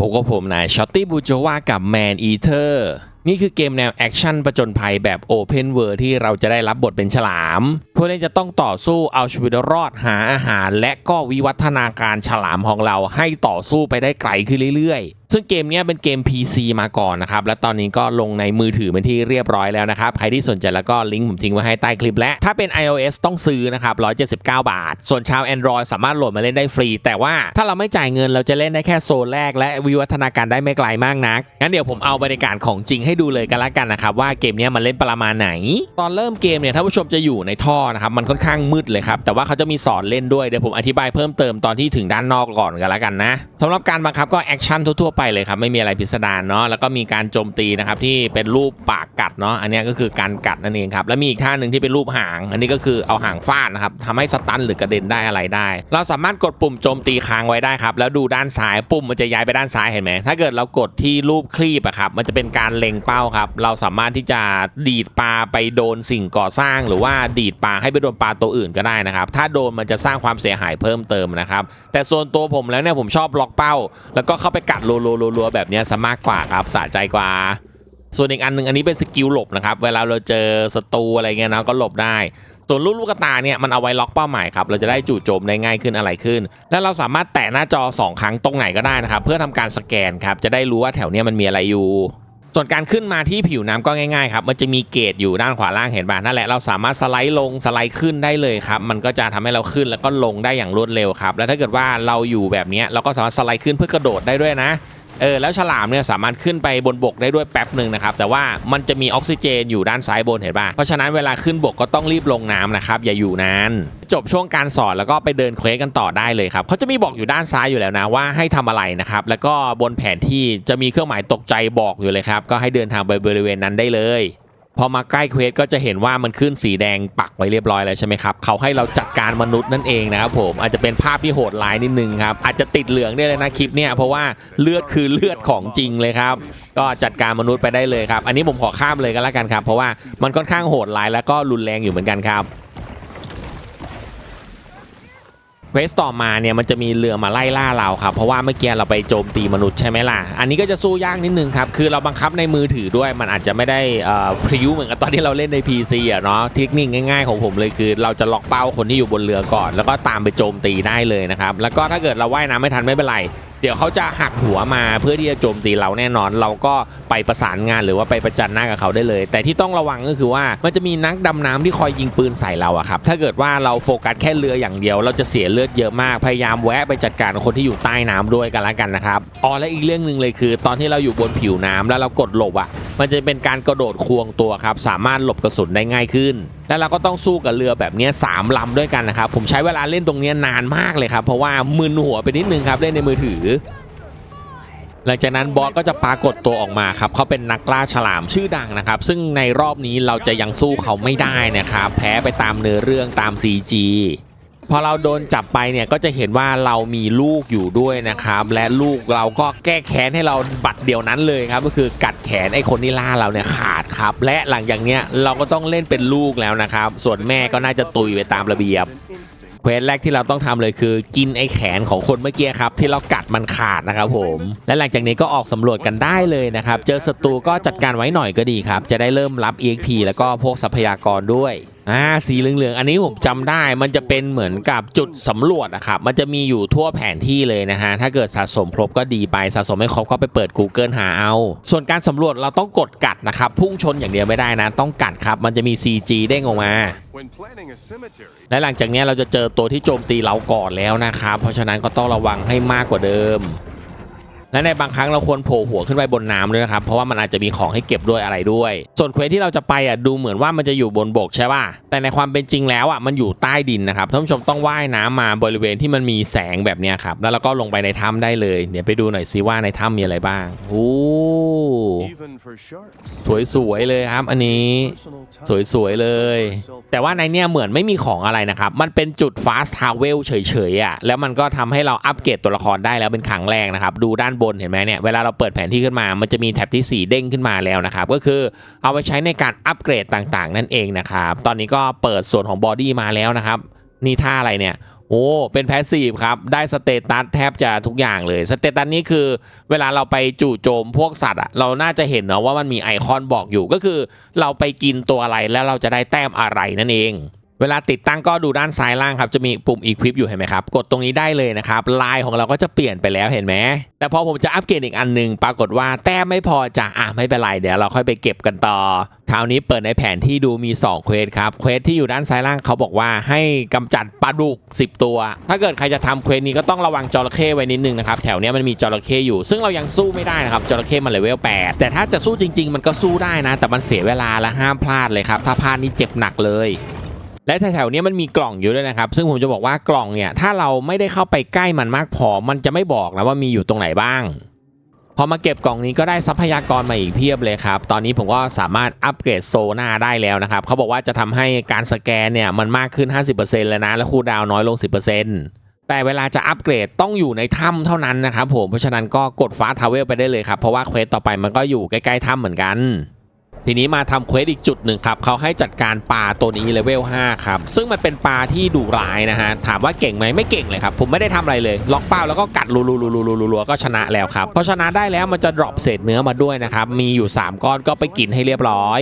พบกับผมนายช็อตตี้บูโจวากับแมนอีเทอร์นี่คือเกมแนวแอคชั่นประจนภัยแบบโอเพนเวิร์ที่เราจะได้รับบทเป็นฉลาม ผู้เล่นจะต้องต่อสู้เอาชีวิตรอดหาอาหาร และก็วิวัฒนาการฉลามของเราให้ต่อสู้ไปได้ไกลขึ้นเรื่อยๆ ซึ่งเกมนี้เป็นเกม PC มาก่อนนะครับ และตอนนี้ก็ลงในมือถือเป็นที่เรียบร้อยแล้วนะครับ ใครที่สนใจแล้วก็ลิงก์ผมทิ้งไว้ให้ใต้คลิปและถ้าเป็น iOS ต้องซื้อนะครับ 179 บาท ส่วนชาว Android สามารถโหลดมาเล่นได้ฟรี แต่ว่าถ้าเราไม่จ่ายเงินเราจะเล่นได้แค่โซนแรก และวิวัฒนาการได้ไม่ไกลมากนักงั้นเดี๋ยวผมเอาบรรยากาศของจริงใให้ดูเลยกันละกันนะครับว่าเกมนี้มันเล่นประมาณไหน ตอนเริ่มเกมเนี่ยท่านผู้ชมจะอยู่ในท่อนะครับมันค่อนข้างมืดเลยครับแต่ว่าเขาจะมีสอนเล่นด้วยเดี๋ยวผมอธิบายเพิ่มเติมตอนที่ถึงด้านนอกก่อนกันละกันนะสำหรับการบังคับก็แอคชั่นทั่วๆไปเลยครับไม่มีอะไรพิสดารเนาะแล้วก็มีการโจมตีนะครับที่เป็นรูปปากกัดเนาะอันนี้ก็คือการกัดนั่นเองครับแล้วมีอีกท่าหนึ่งที่เป็นรูปหาง อันนี้ก็คือเอาหางฟาดนะครับทำให้สตันหรือกระเด็นได้อะไรได้ เราสามารถกดปุ่มโจมตีค้างไว้ได้ครับแล้วดูด้านซ้ายปุ่มมันจะย้ายไปด้านซ้ายเห็นไหมถ้าเกิดเรากดที่รูปคลีปอะครับมันจะเป็นการเล็งเป้าครับ เราสามารถที่จะดีดปลาไปโดนสิ่งก่อสร้าง หรือว่าดีดปลาให้ไปโดนปลาตัวอื่นก็ได้นะครับ ถ้าโดนมันจะสร้างความเสียหายเพิ่มเติมนะครับ แต่ส่วนตัวผมแล้วเนี่ยผมชอบล็อกเป้า แล้วก็เข้าไปกัดรัวๆแบบเนี้ยซะมากกว่าครับสะใจกว่าส่วนอีกอันหนึ่งอันนี้เป็นสกิลหลบนะครับ เวลาเราเจอศัตรูอะไรเงี้ยนะก็หลบได้ ส่วนลูกลูกตาเนี่ยมันเอาไว้ล็อกเป้าหมายครับ เราจะได้จู่โจมได้ง่ายขึ้นอะไรขึ้น และเราสามารถแตะหน้าจอ 2 ครั้งตรงไหนก็ได้นะครับ เพื่อทำการสแกนครับ จะได้รู้ว่าแถวเนี้ยมันมีอะไรอยู่ ส่วนการขึ้นมาที่ผิวน้ำก็ง่ายๆครับ มันจะมีเกจอยู่ด้านขวาล่างเห็นป่ะนั่นแหละเราสามารถสไลด์ลงสไลด์ขึ้นได้เลยครับ มันก็จะทำให้เราขึ้นแล้วก็ลงได้อย่างรวดเร็วครับ แล้วถ้าเกิดว่าเราอยู่แบบนี้เราก็สามารถสไลด์ขึ้นเพื่อกระโดดได้ด้วยนะ เออแล้วฉลามเนี่ยสามารถขึ้นไปบนบกได้ด้วยแป๊บหนึ่งนะครับแต่ว่ามันจะมีออกซิเจนอยู่ด้านซ้ายบนเห็นป่ะเพราะฉะนั้นเวลาขึ้นบกก็ต้องรีบลงน้ำนะครับอย่าอยู่นานจบช่วงการสอนแล้วก็ไปเดินเควสกันต่อได้เลยครับเขาจะมีบอกอยู่ด้านซ้ายอยู่แล้วนะว่าให้ทำอะไรนะครับแล้วก็บนแผนที่จะมีเครื่องหมายตกใจบอกอยู่เลยครับก็ให้เดินทางไปบริเวณนั้นได้เลย พอมาใกล้เควสก็จะเห็นว่ามันขึ้นสีแดงปักไว้เรียบร้อยแล้วใช่ไหมครับเขาให้เราจัดการมนุษย์นั่นเองนะครับผมอาจจะเป็นภาพที่โหดร้ายนิดนึงครับอาจจะติดเหลืองได้เลยนะคลิปเนี่ยเพราะว่าเลือดคือเลือดของจริงเลยครับก็จัดการมนุษย์ไปได้เลยครับอันนี้ผมขอข้ามเลยก็แล้วกันครับเพราะว่ามันค่อนข้างโหดร้ายแล้วก็รุนแรงอยู่เหมือนกันครับ เควสต่อมาเนี่ยมันจะมีเรือมาไล่ล่าเราครับ เพราะว่าเมื่อกี้เราไปโจมตีมนุษย์ใช่ไหมล่ะ อันนี้ก็จะสู้ยากนิดนึงครับ คือเราบังคับในมือถือด้วยมันอาจจะไม่ได้พริ้วเหมือนกับตอนที่เราเล่นใน PC อะเนาะเทคนิคง่ายๆของผมเลยคือ เราจะล็อกเป้าคนที่อยู่บนเรือก่อน แล้วก็ตามไปโจมตีได้เลยนะครับแล้วก็ถ้าเกิดเราว่ายน้ำไม่ทันไม่เป็นไร เดี๋ยวเขาจะหักหัวมาเพื่อที่จะโจมตีเราแน่นอน เราก็ไปประสานงานหรือว่าไปประจันหน้ากับเขาได้เลย แต่ที่ต้องระวังก็คือว่ามันจะมีนักดำน้ำที่คอยยิงปืนใส่เราอะครับถ้าเกิดว่าเราโฟกัสแค่เรืออย่างเดียว เราจะเสียเลือดเยอะมากพยายามแวะไปจัดการคนที่อยู่ใต้น้ำด้วยกันละกันนะครับอ๋อและอีกเรื่องหนึ่งเลยคือ ตอนที่เราอยู่บนผิวน้ำแล้วเรากดหลบอะมันจะเป็นการกระโดดควงตัวครับสามารถหลบกระสุนได้ง่ายขึ้นแล้วเราก็ต้องสู้กับเรือแบบนี้สามลำด้วยกันนะครับผมใช้เวลาเล่นตรงนี้นานมากเลยครับเพราะว่ามึนหัวไปนิดนึงครับเล่นในมือถือหลังจากนั้นบอสก็จะปรากฏตัวออกมาครับเขาเป็นนักล่าฉลามชื่อดังนะครับ ซึ่งในรอบนี้เราจะยังสู้เขาไม่ได้นะครับ แพ้ไปตามเนื้อเรื่องตาม CG พอเราโดนจับไปเนี่ยก็จะเห็นว่าเรามีลูกอยู่ด้วยนะครับ และลูกเราก็แก้แค้นให้เราบัดเดียวนั้นเลยครับก็คือกัดแขนไอ้คนที่ล่าเราเนี่ยขาดครับ และหลังจากเนี้ยเราก็ต้องเล่นเป็นลูกแล้วนะครับ ส่วนแม่ก็น่าจะตุยไปตามระเบียบ เควสแรกที่เราต้องทำเลยคือ กินไอแขนของคนเมื่อกี้ครับ ที่เรากัดมันขาดนะครับผม และหลังจากนี้ก็ออกสำรวจกันได้เลยนะครับ เจอศัตรูก็จัดการไว้หน่อยก็ดีครับ จะได้เริ่มรับ EXP แล้วก็พวกทรัพยากรด้วยอ่าสีเหลืองๆ อันนี้ผมจำได้มันจะเป็นเหมือนกับจุดสำรวจอะครับ มันจะมีอยู่ทั่วแผนที่เลยนะฮะ ถ้าเกิดสะสมครบก็ดีไป สะสมไม่ครบก็ไปเปิด Google หาเอา ส่วนการสำรวจเราต้องกดกัดนะครับ พุ่งชนอย่างเดียวไม่ได้นะ ต้องกัดครับ มันจะมี CG เด้งออกมา When planning a cemetery, และหลังจากนี้เราจะเจอตัวที่โจมตีเราก่อนแล้วนะครับ เพราะฉะนั้นก็ต้องระวังให้มากกว่าเดิม และในบางครั้งเราควรโผล่หัวขึ้นไปบนน้ำด้วยนะครับ เพราะว่ามันอาจจะมีของให้เก็บด้วยอะไรด้วย ส่วนเควสที่เราจะไปอะดูเหมือนว่ามันจะอยู่บนบกใช่ป่ะ แต่ในความเป็นจริงแล้วอะมันอยู่ใต้ดินนะครับท่านผู้ชมต้องว่ายน้ำมาบริเวณที่มันมีแสงแบบนี้ครับ แล้วเราก็ลงไปในถ้ำได้เลย เดี๋ยวไปดูหน่อยซิว่าในถ้ำมีอะไรบ้างโอ้สวยๆเลยครับ อันนี้สวยๆเลย แต่ว่าในเนี่ยเหมือนไม่มีของอะไรนะครับ มันเป็นจุด fast travel เฉยๆอะแล้วมันก็ทำให้เราอัปเกรดตัวละครได้แล้วเป็นครั้งแรกนะครับดูด้านบนเห็นไหมเนี่ยเวลาเราเปิดแผนที่ขึ้นมา มันจะมีแท็บที่ 4 เด้งขึ้นมาแล้วนะครับ ก็คือเอาไปใช้ในการอัปเกรดต่างๆ นั่นเองนะครับ ตอนนี้ก็เปิดส่วนของบอดี้มาแล้วนะครับ นี่ท่าอะไรเนี่ยโอ้ เป็นแพสซีฟครับ ได้สเตตัสแทบจะทุกอย่างเลย สเตตัสนี้คือเวลาเราไปจู่โจมพวกสัตว์อะเราน่าจะเห็นเนาะว่ามันมีไอคอนบอกอยู่ก็คือ เราไปกินตัวอะไรแล้วเราจะได้แต้มอะไรนั่นเอง เวลาติดตั้งก็ดูด้านซ้ายล่างครับจะมีปุ่ม Equip อยู่เห็นไหมครับ กดตรงนี้ได้เลยนะครับลายของเราก็จะเปลี่ยนไปแล้วเห็นไหมแต่พอผมจะอัปเกรดอีกอันหนึงปรากฏว่าแต้มไม่พอจะอะไม่เป็นไร เดี๋ยวเราค่อยไปเก็บกันต่อ คราวนี้เปิดในแผนที่ดูมี2เควสครับเควสที่อยู่ด้านซ้ายล่างเขาบอกว่าให้กำจัดปลาดุก 10 ตัว ถ้าเกิดใครจะทำเควสนี้ก็ต้องระวังจระเข้ไว้นิดนึงนะครับแถวเนี้ยมันมีจระเข้อยู่ ซึ่งเรายังสู้ไม่ได้นะครับจระเข้มันเลเวล8แต่ถ้าจะสู้จริง ๆ มันก็สู้ได้นะ แต่มันเสียเวลาและห้ามพลาดเลยครับถ้าพลาดนี่เจ็บหนักเลย และแถวๆเนี้ยมันมีกล่องอยู่ด้วยนะครับ ซึ่งผมจะบอกว่ากล่องเนี่ยถ้าเราไม่ได้เข้าไปใกล้มันมากพอ มันจะไม่บอกนะว่ามีอยู่ตรงไหนบ้าง พอมาเก็บกล่องนี้ก็ได้ทรัพยากรมาอีกเพียบเลยครับ ตอนนี้ผมก็สามารถอัปเกรดโซน่าได้แล้วนะครับเขาบอกว่าจะทำให้การสแกนเนี่ยมันมากขึ้น 50%เลยนะและคูดาวน์น้อยลง 10%แต่เวลาจะอัปเกรดต้องอยู่ในถ้ำเท่านั้นนะครับผมเพราะฉะนั้นก็กดฟ้าทาวเวลไปได้เลยครับ เพราะว่าเควสต่อไปมันก็อยู่ใกล้ๆถ้ำเหมือนกัน ทีนี้มาทำเควสอีกจุดหนึ่งครับเขาให้จัดการปลาตัวนี้เลเวล5ครับ ซึ่งมันเป็นปลาที่ดุร้ายนะฮะ ถามว่าเก่งไหมไม่เก่งเลยครับ ผมไม่ได้ทำอะไรเลย ล็อกเป้าแล้วก็กัดรัวๆๆๆๆก็ชนะแล้วครับพอชนะได้แล้วมันจะดรอปเศษเนื้อมาด้วยนะครับ มีอยู่ 3 ก้อนก็ไปกินให้เรียบร้อย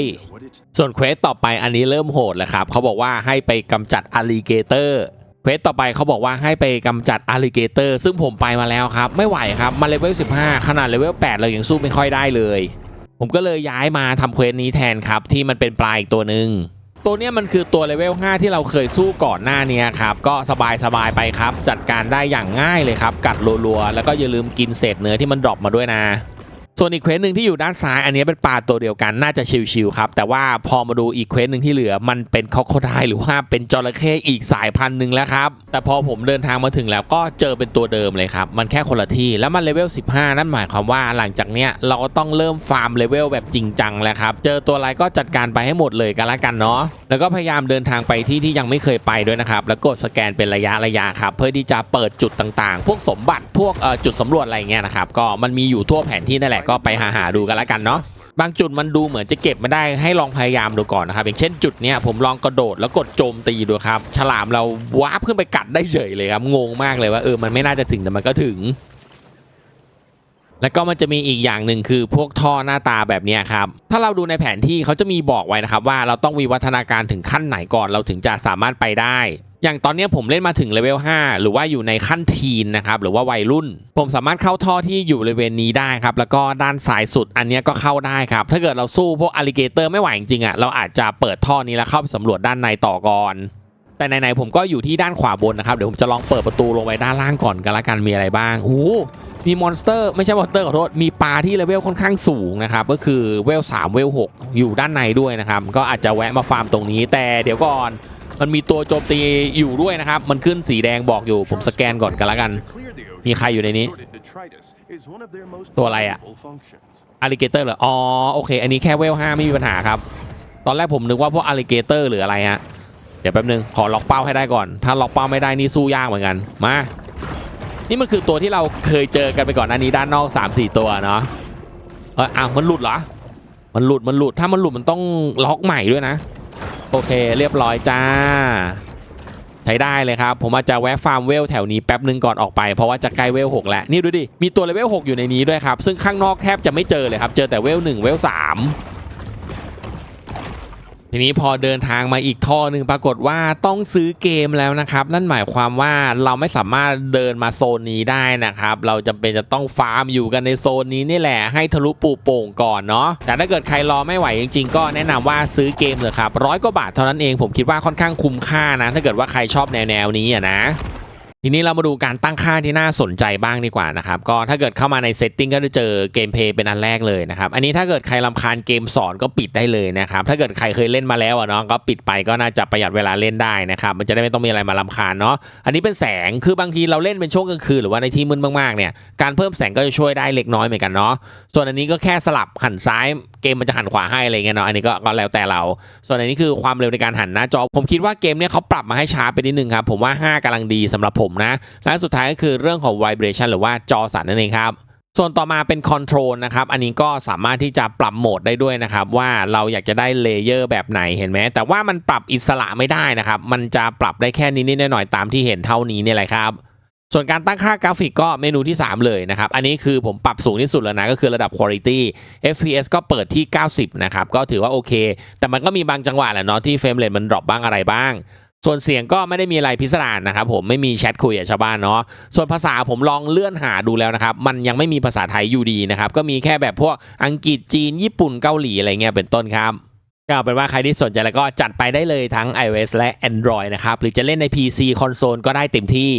ส่วนเควสต่อไปอันนี้เริ่มโหดแล้วครับเขาบอกว่าให้ไปกำจัดอ l ลิเกเตอร์เควสต่อไปเขาบอกว่าให้ไปกำจัดอ l ลิเกเตอร์ซึ่งผมไปมาแล้วครับ ไม่ไหวครับมันเลเวล 15 ขนาดเลเวล 8 เรายังสู้ไม่ค่อยได้เลย ผมก็เลยย้ายมาทำเควสนี้แทนครับ ที่มันเป็นปลาอีกตัวหนึ่งตัวเนี้ยมันคือตัวเลเวล 5 ที่เราเคยสู้ก่อนหน้านี้ครับ ก็สบายสบายๆไปครับ จัดการได้อย่างง่ายเลยครับ กัดรัวๆ แล้วก็อย่าลืมกินเศษเนื้อที่มันดรอปมาด้วยนะ ส่วนอีกเควสหนึ่งที่อยู่ด้านซ้าย อันนี้เป็นปลาตัวเดียวกันน่าจะชิวๆครับ แต่ว่าพอมาดูอีกเควสหนึ่งที่เหลือ มันเป็นคอโคไดหรือว่าเป็นจระเข้อีกสายพันธุ์หนึ่งแล้วครับแต่พอผมเดินทางมาถึงแล้วก็เจอเป็นตัวเดิมเลยครับ มันแค่คนละที่แล้วมันเลเวล15 นั่นหมายความว่าหลังจากเนี้ยเราก็ต้องเริ่มฟาร์มเลเวลแบบจริงจังแล้วครับเจอตัวอะไรก็จัดการไปให้หมดเลยกันละกันเนาะแล้วก็พยายามเดินทางไปที่ที่ยังไม่เคยไปด้วยนะครับแล้วกดสแกนเป็นระยะระยะครับเพื่อที่จะเปิดจุดต่างๆ พวกสมบัติพวกจุดสำรวจอะไรเงี้ยนะครับก็มันมีอยู่ทั่วแผนที่นั่นแหละก็ไปหาหาดูกันละกันเนาะบางจุดมันดูเหมือนจะเก็บไม่ได้ให้ลองพยายามดูก่อนนะครับ อย่างเช่นจุดเนี้ยผมลองกระโดดแล้วกดโจมตีดูครับฉลามเราวาร์ปขึ้นไปกัดได้เฉยเลยครับงงมากเลยว่าเออมันไม่น่าจะถึงแต่มันก็ถึง แล้วก็มันจะมีอีกอย่างหนึ่งคือพวกท่อหน้าตาแบบนี้ครับถ้าเราดูในแผนที่เขาจะมีบอกไว้นะครับว่าเราต้องวิวัฒนาการถึงขั้นไหนก่อนเราถึงจะสามารถไปได้ อย่างตอนนี้ผมเล่นมาถึงเลเวล 5 หรือว่าอยู่ในขั้นทีนนะครับหรือว่าวัยรุ่น ผมสามารถเข้าท่อที่อยู่บริเวณนี้ได้ครับแล้วก็ด้านซ้ายสุดอันนี้ก็เข้าได้ครับ ถ้าเกิดเราสู้พวกอ l ลิเกเตอร์ไม่ไหวจริงๆอะเราอาจจะเปิดท่อนี้แล้วเข้าไปสำรวจด้านในต่อก่อนแต่ไหนๆผมก็อยู่ที่ด้านขวาบนนะครับ เดี๋ยวผมจะลองเปิดประตูลงไปด้านล่างก่อนกันละกันมีอะไรบ้างโอ้มีมอนสเตอร์ไม่ใช่มอนสเตอร์ขอโทษมีปลาที่เลเวลค่อนข้างสูงนะครับ ก็คือเวล3เวล6อยู่ด้านในด้วยนะครับ ก็อาจจะแวะมาฟาร์มตรงนี้แต่เดี๋ยวก่อน มันมีตัวโจมตีอยู่ด้วยนะครับ มันขึ้นสีแดงบอกอยู่ ผมสแกนก่อนกันละกัน มีใครอยู่ในนี้ ตัวอะไรอะอลิเกเตอร์เหรอ อ๋อ โอเค อันนี้แค่เวล5ไม่มีปัญหาครับ ตอนแรกผมนึกว่าพวกอลิเกเตอร์หรืออะไรฮะ เดี๋ยวแป๊บนึง ขอล็อกเป้าให้ได้ก่อน ถ้าล็อกเป้าไม่ได้นี่สู้ยากเหมือนกัน มา นี่มันคือตัวที่เราเคยเจอกันไปก่อนหน้านี้ด้านนอก 3-4 ตัวเนาะ เอออ้าวมันหลุดเหรอ มันหลุด มันหลุด ถ้ามันหลุดมันต้องล็อกใหม่ด้วยนะ โอเคเรียบร้อยจ้า ใช้ได้เลยครับ ผมอาจจะแวะฟาร์มเวลแถวนี้แป๊บนึงก่อนออกไปเพราะว่าจะใกล้เวล6แล้ว นี่ดูดิ มีตัวเลเวล6อยู่ในนี้ด้วยครับ ซึ่งข้างนอกแทบจะไม่เจอเลยครับ เจอแต่เวล1เวล3 ทีนี้พอเดินทางมาอีกท่อหนึ่งปรากฏว่าต้องซื้อเกมแล้วนะครับ นั่นหมายความว่าเราไม่สามารถเดินมาโซนนี้ได้นะครับ เราจำเป็นจะต้องฟาร์มอยู่กันในโซนนี้นี่แหละให้ทะลุปูโป่งก่อนเนาะแต่ถ้าเกิดใครรอไม่ไหวจริง ๆ ก็แนะนำว่าซื้อเกมเลยครับร้อยกว่าบาทเท่านั้นเองผมคิดว่าค่อนข้างคุ้มค่านะ ถ้าเกิดว่าใครชอบแนวแนวนี้อะนะ ทีนี้เรามาดูการตั้งค่าที่น่าสนใจบ้างดีกว่านะครับก็ถ้าเกิดเข้ามาในเซตติ้งก็จะเจอเกมเพลย์เป็นอันแรกเลยนะครับอันนี้ถ้าเกิดใครลำคาญเกมสอนก็ปิดได้เลยนะครับถ้าเกิดใครเคยเล่นมาแล้วอะเนาะก็ปิดไปก็น่าจะประหยัดเวลาเล่นได้นะครับมันจะได้ไม่ต้องมีอะไรมาลำคาญเนาะอันนี้เป็นแสงคือบางทีเราเล่นเป็นช่วงกลางคืนหรือว่าในที่มืดมากๆเนี่ยการเพิ่มแสงก็จะช่วยได้เล็กน้อยเหมือนกันเนาะส่วนอันนี้ก็แค่สลับหันซ้าย เกมมันจะหันขวาให้อะไรเงี้ยเนาะอันนี้ก็ก็แล้วแต่เรา ส่วนอันนี้คือความเร็วในการหันหน้าจอ ผมคิดว่าเกมเนี่ยเขาปรับมาให้ช้าไปนิดนึงครับ ผมว่า 5กำลังดีสำหรับผมนะ และสุดท้ายก็คือเรื่องของ vibration หรือว่าจอสั่นนั่นเองครับส่วนต่อมาเป็นคอนโทรลนะครับ อันนี้ก็สามารถที่จะปรับโหมดได้ด้วยนะครับ ว่าเราอยากจะได้เลเยอร์แบบไหนเห็นไหม แต่ว่ามันปรับอิสระไม่ได้นะครับ มันจะปรับได้แค่นิดๆหน่อยๆตามที่เห็นเท่านี้นี่แหละครับ ส่วนการตั้งค่ากราฟิกก็เมนูที่ 3 เลยนะครับ อันนี้คือผมปรับสูงที่สุดแล้วนะ ก็คือระดับ Quality FPS ก็เปิดที่ 90 นะครับ ก็ถือว่าโอเค แต่มันก็มีบางจังหวะแหละเนาะที่เฟรมเรทมันดรอปบ้างอะไรบ้าง ส่วนเสียงก็ไม่ได้มีอะไรพิสดารนะครับผมไม่มีแชทคุยกับชาวบ้านเนาะส่วนภาษาผมลองเลื่อนหาดูแล้วนะครับ มันยังไม่มีภาษาไทยอยู่ดีนะครับ ก็มีแค่แบบพวกอังกฤษจีน ญี่ปุ่นเกาหลีอะไรเงี้ยเป็นต้นครับก็เอาเป็นว่าใครที่สนใจแล้วก็จัดไปได้เลยทั้ง iOS และ Android นะครับหรือจะเล่นใน PC คอนโซลก็ได้เต็มที่